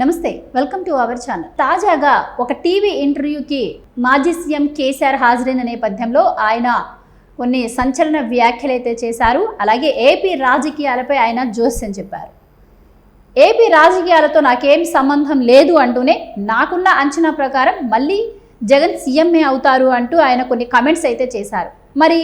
నమస్తే welcome to our channel తాజాగా ఒక టీవీ ఇంటర్వ్యూకి మాజీ సీఎం కేసీఆర్ హాజరైన నేపథ్యంలో ఆయన కొన్ని సంచలన వ్యాఖ్యలు అయితే చేశారు. అలాగే ఏపీ రాజకీయాలపై ఆయన జోస్యం చెప్పారు. ఏపీ రాజకీయాలతో నాకేం సంబంధం లేదు అంటూనే నాకున్న అంచనా ప్రకారం మళ్ళీ జగన్ సీఎంఏ అవుతారు అంటూ ఆయన కొన్ని కమెంట్స్ అయితే చేశారు. మరి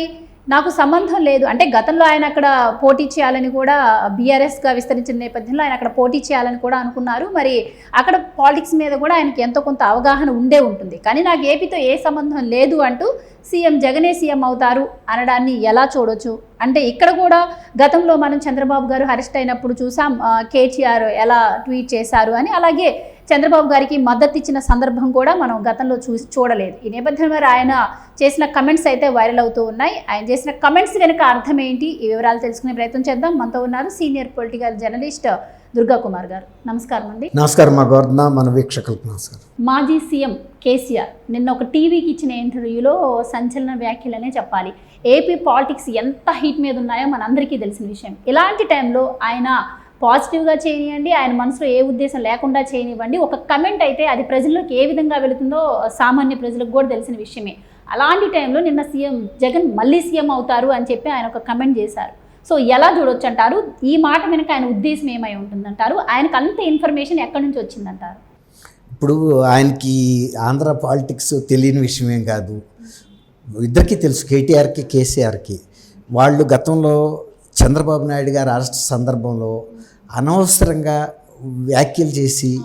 నాకు సంబంధం లేదు. అంటే గతంలో ఆయన అక్కడ పోటీ చేయాలని కూడా బీఆర్ఎస్గా విస్తరించిన నేపథ్యంలో ఆయన అక్కడ పోటీ చేయాలని కూడా అనుకున్నారు. మరి అక్కడ పాలిటిక్స్ మీద కూడా ఆయనకి ఎంతో కొంత అవగాహన ఉండే ఉంటుంది. కానీ నాకు ఏపీతో ఏ సంబంధం లేదు అంటూ సీఎం జగనే సీఎం అవుతారు అనడాన్ని ఎలా చూడొచ్చు? అంటే ఇక్కడ కూడా గతంలో మనం చంద్రబాబు గారు అరెస్ట్ అయినప్పుడు చూసాం కేటీఆర్ ఎలా ట్వీట్ చేశారు అని. అలాగే చంద్రబాబు గారికి మద్దతు ఇచ్చిన సందర్భం కూడా మనం గతంలో చూసి చూడలేదు. ఈ నేపథ్యంలో ఆయన చేసిన కమెంట్స్ అయితే వైరల్ అవుతూ ఉన్నాయి. ఆయన చేసిన కమెంట్స్ వెనుక అర్థం ఏంటి? ఈ వివరాలు తెలుసుకునే ప్రయత్నం చేద్దాం. మనతో ఉన్నారు senior political journalist Durga Kumar గారు. నమస్కారం అండి. నమస్కారం మా మన వీక్షకులకు నమస్కారం. మాజీ సీఎం కేసీఆర్ నిన్న ఒక టీవీకి ఇచ్చిన ఇంటర్వ్యూలో సంచలన వ్యాఖ్యలనే చెప్పాలి. ఏపీ పాలిటిక్స్ ఎంత హీట్ మీద ఉన్నాయో మనందరికీ తెలిసిన విషయం. ఇలాంటి టైంలో ఆయన పాజిటివ్గా చేయనివ్వండి ఆయన మనసులో ఏ ఉద్దేశం లేకుండా చేయనివ్వండి. ఒక కమెంట్ అయితే అది ప్రజల్లోకి ఏ విధంగా వెళుతుందో సామాన్య ప్రజలకు కూడా తెలిసిన విషయమే. అలాంటి టైంలో నిన్న సీఎం జగన్ మళ్ళీ సీఎం అవుతారు అని చెప్పి ఆయన ఒక కమెంట్ చేశారు. సో ఎలా చూడొచ్చు అంటారు ఈ మాట వెనక ఆయన ఉద్దేశం ఏమై ఉంటుందంటారు? ఆయనకు అంత ఇన్ఫర్మేషన్ ఎక్కడి నుంచి వచ్చిందంటారు? ఇప్పుడు ఆయనకి ఆంధ్ర పాలిటిక్స్ తెలియని విషయమేం కాదు. ఇద్దరికీ తెలుసు కేటీఆర్కి కేసీఆర్కి. వాళ్ళు గతంలో చంద్రబాబు నాయుడు గారు అరెస్ట్ సందర్భంలో అనవసరంగా వ్యాఖ్యలు చేసి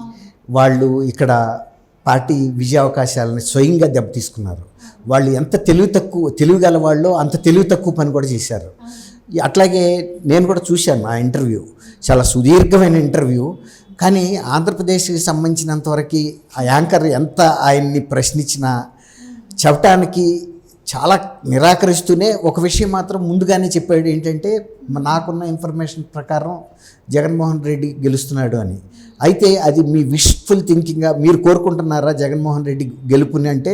వాళ్ళు ఇక్కడ పార్టీ విజయ అవకాశాలని స్వయంగా దెబ్బతీసుకున్నారు. వాళ్ళు ఎంత తెలివి తక్కువ తెలివి గల వాళ్ళు అంత తెలివి తక్కువ పని కూడా చేశారు. అట్లాగే నేను కూడా చూశాను ఆ ఇంటర్వ్యూ. చాలా సుదీర్ఘమైన ఇంటర్వ్యూ. కానీ ఆంధ్రప్రదేశ్కి సంబంధించినంతవరకు ఆ యాంకర్ ఎంత ఆయన్ని ప్రశ్నించినా చెప్పటానికి చాలా నిరాకరిస్తూనే ఒక విషయం మాత్రం ముందుగానే చెప్పాడు ఏంటంటే నాకున్న ఇన్ఫర్మేషన్ ప్రకారం జగన్మోహన్ రెడ్డి గెలుస్తున్నాడు అని. అయితే అది మీ విష్ఫుల్ థింకింగ్గా మీరు కోరుకుంటున్నారా జగన్మోహన్ రెడ్డి గెలుపుని అంటే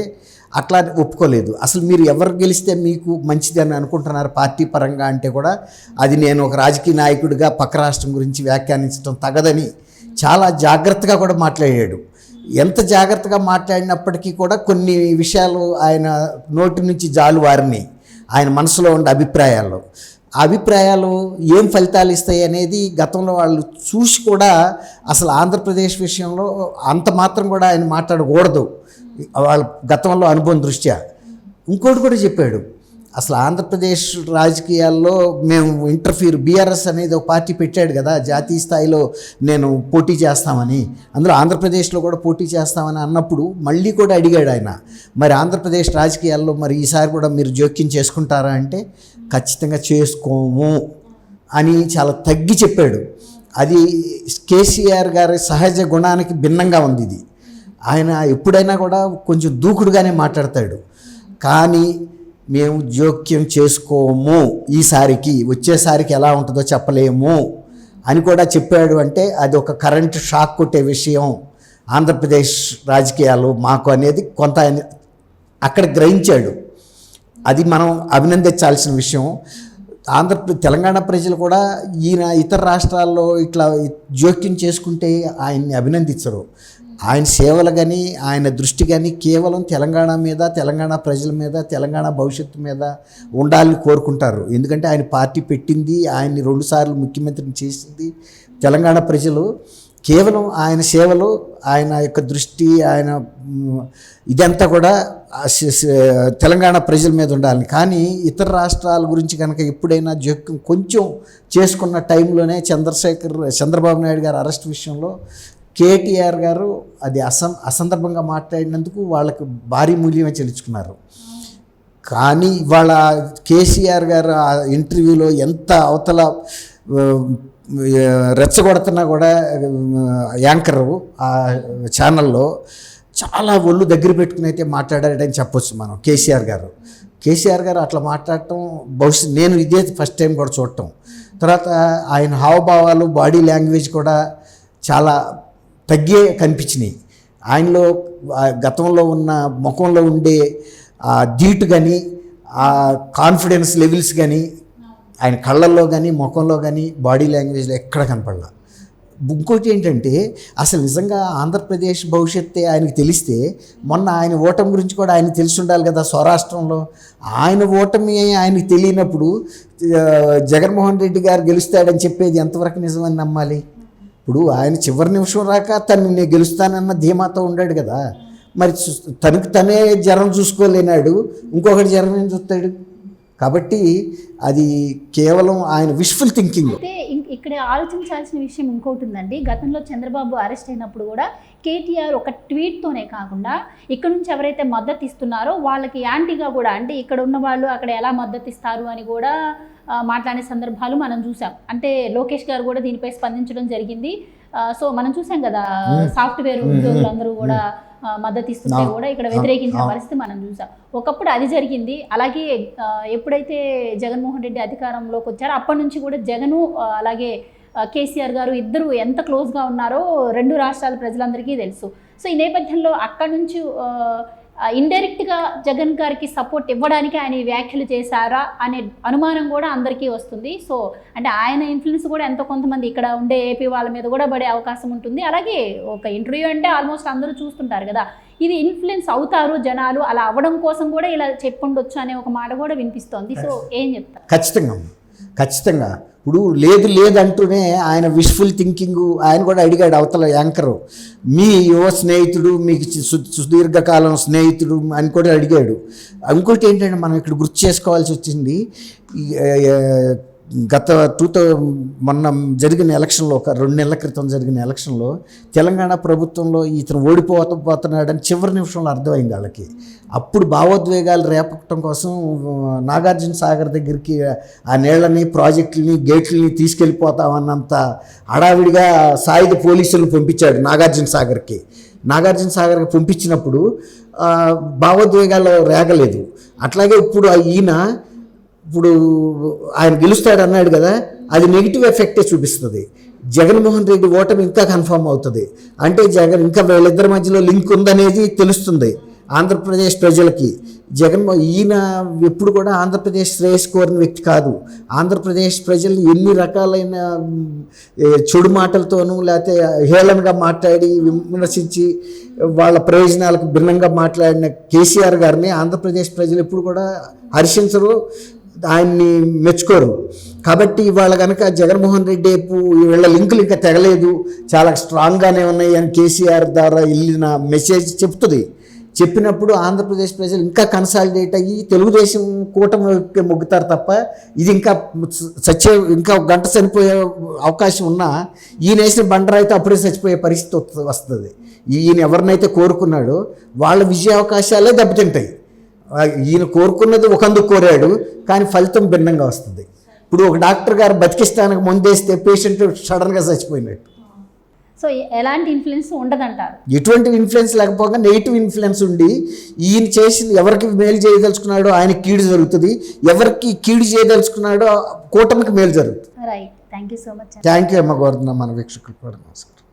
అట్లా ఒప్పుకోలేదు. అసలు మీరు ఎవరు గెలిస్తే మీకు మంచిది అని అనుకుంటున్నారు పార్టీ పరంగా అంటే కూడా అది నేను ఒక రాజకీయ నాయకుడిగా పక్క రాష్ట్రం గురించి వ్యాఖ్యానించడం తగదని చాలా జాగ్రత్తగా కూడా మాట్లాడాడు. ఎంత జాగ్రత్తగా మాట్లాడినప్పటికీ కూడా కొన్ని విషయాలు ఆయన నోటి నుంచి జాలు వారిని ఆయన మనసులో ఉండే అభిప్రాయాలు. ఆ అభిప్రాయాలు ఏం ఫలితాలు ఇస్తాయి అనేది గతంలో వాళ్ళు చూసి కూడా అసలు ఆంధ్రప్రదేశ్ విషయంలో అంత మాత్రం కూడా ఆయన మాట్లాడకూడదు. వాళ్ళ గతంలో అనుభవం దృష్ట్యా. ఇంకోటి కూడా చెప్పాడు. అసలు ఆంధ్రప్రదేశ్ రాజకీయాల్లో మేము ఇంటర్ఫీర్ బీఆర్ఎస్ అనేది ఒక పార్టీ పెట్టాడు కదా జాతీయ స్థాయిలో నేను పోటీ చేస్తామని. అందులో ఆంధ్రప్రదేశ్లో కూడా పోటీ చేస్తామని అన్నప్పుడు మళ్ళీ కూడా అడిగాడు ఆయన మరి ఆంధ్రప్రదేశ్ రాజకీయాల్లో మరి ఈసారి కూడా మీరు జోక్యం చేసుకుంటారా అంటే ఖచ్చితంగా చేసుకోము అని చాలా తగ్గి చెప్పాడు. అది కేసీఆర్ గారి సహజ గుణానికి భిన్నంగా ఉంది ఇది. ఆయన ఎప్పుడైనా కూడా కొంచెం దూకుడుగానే మాట్లాడతాడు. కానీ మేము జోక్యం చేసుకోము. ఈసారికి వచ్చేసారికి ఎలా ఉంటుందో చెప్పలేము అని కూడా చెప్పాడు అంటే అది ఒక కరెంట్ షాక్ కొట్టే విషయం. ఆంధ్రప్రదేశ్ రాజకీయాలు మాకు అనేది కొంత ఆయన అక్కడ గ్రహించాడు. అది మనం అభినందించాల్సిన విషయం. ఆంధ్ర తెలంగాణ ప్రజలు కూడా ఈయన ఇతర రాష్ట్రాల్లో ఇట్లా జోక్యం చేసుకుంటే ఆయన్ని అభినందించరు. ఆయన సేవలు కానీ ఆయన దృష్టి కానీ కేవలం తెలంగాణ మీద తెలంగాణ ప్రజల మీద తెలంగాణ భవిష్యత్తు మీద ఉండాలని కోరుకుంటారు. ఎందుకంటే ఆయన పార్టీ పెట్టింది ఆయన్ని రెండుసార్లు ముఖ్యమంత్రిని చేసింది తెలంగాణ ప్రజలు. కేవలం ఆయన సేవలు ఆయన యొక్క దృష్టి ఆయన ఇదంతా కూడా తెలంగాణ ప్రజల మీద ఉండాలి. కానీ ఇతర రాష్ట్రాల గురించి కనుక ఎప్పుడైనా జోక్యం కొంచెం చేసుకున్న టైంలోనే చంద్రశేఖర్ చంద్రబాబు నాయుడు గారు అరెస్ట్ విషయంలో కేటీఆర్ గారు అది అసం అసందర్భంగా మాట్లాడినందుకు వాళ్ళకు భారీ మూల్యమే చెల్లించుకున్నారు. కానీ ఇవాళ కేసీఆర్ గారు ఆ ఇంటర్వ్యూలో ఎంత అవతల రెచ్చగొడుతున్నా కూడా యాంకర్ యాంకరు ఆ ఛానల్లో చాలా ఒళ్ళు దగ్గర పెట్టుకుని అయితే మాట్లాడాడని చెప్పొచ్చు మనం కేసీఆర్ గారు. కేసీఆర్ గారు అట్లా మాట్లాడటం బహుశా నేను ఇదే ఫస్ట్ టైం కూడా చూడటం. తర్వాత ఆయన హావభావాలు బాడీ లాంగ్వేజ్ కూడా చాలా తగ్గే కనిపించినాయి. ఆయనలో గతంలో ఉన్న ముఖంలో ఉండే ఆ ధీటు కానీ ఆ కాన్ఫిడెన్స్ లెవెల్స్ కానీ ఆయన కళ్ళల్లో కానీ ముఖంలో కానీ బాడీ లాంగ్వేజ్లో ఎక్కడ కనపడలా. ఇంకోటి ఏంటంటే అసలు నిజంగా ఆంధ్రప్రదేశ్ భవిష్యత్తే ఆయనకి తెలిస్తే మొన్న ఆయన ఓటమి గురించి కూడా ఆయన తెలిసి ఉండాలి కదా స్వరాష్ట్రంలో. ఆయన ఓటమి ఆయనకు తెలియనప్పుడు జగన్మోహన్ రెడ్డి గారు గెలుస్తాడని చెప్పేది ఎంతవరకు నిజమని నమ్మాలి? ఇప్పుడు ఆయన చివరి నిమిషం రాక తను నేను గెలుస్తానన్న ధీమాతో ఉండాడు కదా. మరి తనకు తనే జ్వరం చూసుకోలేనాడు. ఇంకొకటి జ్వరం ఏం చూస్తాడు? కాబట్టి అది కేవలం ఆయన విష్ఫుల్ థింకింగ్ ఇక్కడ ఆలోచించాల్సిన విషయం ఇంకోటి ఉందండి. గతంలో చంద్రబాబు అరెస్ట్ అయినప్పుడు కూడా కేటీఆర్ ఒక ట్వీట్తోనే కాకుండా ఇక్కడ నుంచి ఎవరైతే మద్దతు ఇస్తున్నారో వాళ్ళకి యాంటీగా కూడా అంటే ఇక్కడ ఉన్న వాళ్ళు అక్కడ ఎలా మద్దతు ఇస్తారు అని కూడా మాట్లాడే సందర్భాలు మనం చూసాం. అంటే లోకేష్ గారు కూడా దీనిపై స్పందించడం జరిగింది. సో మనం చూసాం కదా సాఫ్ట్వేర్ ఉద్యోగులందరూ కూడా మద్దతు ఇస్తుంటే. కూడా ఇక్కడ వ్యతిరేకించిన. పరిస్థితి మనం చూసాం ఒకప్పుడు అది జరిగింది అలాగే ఎప్పుడైతే జగన్మోహన్ రెడ్డి అధికారంలోకి వచ్చారో అప్పటి నుంచి కూడా జగను అలాగే కేసీఆర్ గారు ఇద్దరు ఎంత క్లోజ్గా ఉన్నారో రెండు రాష్ట్రాల ప్రజలందరికీ తెలుసు సో ఈ నేపథ్యంలో అక్కడ నుంచి ఇండైరెక్ట్గా జగన్ గారికి సపోర్ట్ ఇవ్వడానికి ఆయన వ్యాఖ్యలు చేశారా అనే అనుమానం కూడా అందరికీ వస్తుంది. సో అంటే ఆయన ఇన్ఫ్లుయెన్స్ కూడా ఎంతో కొంతమంది ఇక్కడ ఉండే ఏపీ వాళ్ళ మీద కూడా పడే అవకాశం ఉంటుంది. అలాగే ఒక ఇంటర్వ్యూ అంటే ఆల్మోస్ట్ అందరూ చూస్తుంటారు కదా ఇది ఇన్ఫ్లుయెన్స్ అవుతారు జనాలు అలా అవ్వడం కోసం కూడా ఇలా చెప్పుండొచ్చు అనే ఒక మాట కూడా వినిపిస్తోంది. సో ఏం చెప్తారు? ఖచ్చితంగా. ఖచ్చితంగా. ఇప్పుడు లేదు లేదంటూనే ఆయన విష్ఫుల్ థింకింగ్ ఆయన కూడా అడిగాడు అవతల యాంకరు. మీ యువ స్నేహితుడు మీకు సు- సుదీర్ఘకాలం స్నేహితుడు అని కూడా అడిగాడు. ఇంకోటి ఏంటంటే మనం ఇక్కడ గుర్తు చేసుకోవాల్సి వచ్చింది గత టూ మొన్న జరిగిన ఎలక్షన్లో ఒక రెండు నెలల క్రితం జరిగిన ఎలక్షన్లో తెలంగాణ ప్రభుత్వంలో ఇతను ఓడిపోత పోతున్నాడని చివరి నిమిషంలో అర్థమైంది వాళ్ళకి. అప్పుడు భావోద్వేగాలు రేపటం కోసం నాగార్జున సాగర్ దగ్గరికి ఆ నీళ్ళని ప్రాజెక్టులని గేట్లని తీసుకెళ్ళిపోతామన్నంత హడావిడిగా సాయుధ పోలీసులను పంపించాడు నాగార్జున సాగర్కి. నాగార్జున సాగర్కి పంపించినప్పుడు భావోద్వేగాలు రేగలేదు. అట్లాగే ఇప్పుడు ఈయన ఇప్పుడు ఆయన గెలుస్తాడు అన్నాడు కదా అది నెగిటివ్ ఎఫెక్టే చూపిస్తుంది. జగన్మోహన్ రెడ్డి ఓటమి ఇంకా కన్ఫర్మ్ అవుతుంది. అంటే జగన్ ఇంకా వీళ్ళిద్దరి మధ్యలో లింక్ ఉందనేది తెలుస్తుంది ఆంధ్రప్రదేశ్ ప్రజలకి. జగన్మో ఈయన ఎప్పుడు కూడా ఆంధ్రప్రదేశ్ శ్రేయస్ కోరిన వ్యక్తి కాదు. ఆంధ్రప్రదేశ్ ప్రజలు ఎన్ని రకాలైన చెడు మాటలతోనూ లేకపోతే హేళనగా మాట్లాడి విమర్శించి వాళ్ళ ప్రయోజనాలకు భిన్నంగా మాట్లాడిన కేసీఆర్ గారిని ఆంధ్రప్రదేశ్ ప్రజలు ఎప్పుడు కూడా హర్షించరు. ఆయన్ని మెచ్చుకోరు. కాబట్టి ఇవాళ కనుక జగన్మోహన్ రెడ్డి వైపు వీళ్ళ లింకులు ఇంకా తెగలేదు చాలా స్ట్రాంగ్గానే ఉన్నాయి అని కేసీఆర్ ద్వారా వెళ్ళిన మెసేజ్ చెప్తుంది. చెప్పినప్పుడు ఆంధ్రప్రదేశ్ ప్రజలు ఇంకా కన్సాలిడేట్ అయ్యి తెలుగుదేశం కూటమికి మొగ్గుతారు తప్ప ఇది ఇంకా చచ్చే ఇంకా గంట చనిపోయే అవకాశం ఉన్నా ఈయన వేసిన అప్పుడే చచ్చిపోయే పరిస్థితి వస్తుంది. ఈయన ఎవరినైతే కోరుకున్నాడో వాళ్ళ విజయ అవకాశాలే దెబ్బతింటాయి. ఈయన కోరుకున్నది ఒకందుకు కోరాడు కానీ ఫలితం భిన్నంగా వస్తుంది. ఇప్పుడు ఒక డాక్టర్ గారు బతికిస్తానికి ముందేస్తే పేషెంట్ సడన్గా చచ్చిపోయినట్టు. సో ఎలాంటి ఇన్ఫ్లుయెన్స్ ఉండదంటారు? ఎటువంటి ఇన్ఫ్లుయెన్స్ లేకపోగా నెగిటివ్ ఇన్ఫ్లుయెన్స్ ఉండి ఈయన చేసింది ఎవరికి మేలు చేయదలుచుకున్నాడో ఆయన కీడు జరుగుతుంది ఎవరికి కీడు చేయదలుచుకున్నాడో కూటమికి మేలు జరుగుతుంది. Right. Thank you so much thank you అమ్మ గోవర్ధన మన వీక్షకులు కూడా నమస్కారం.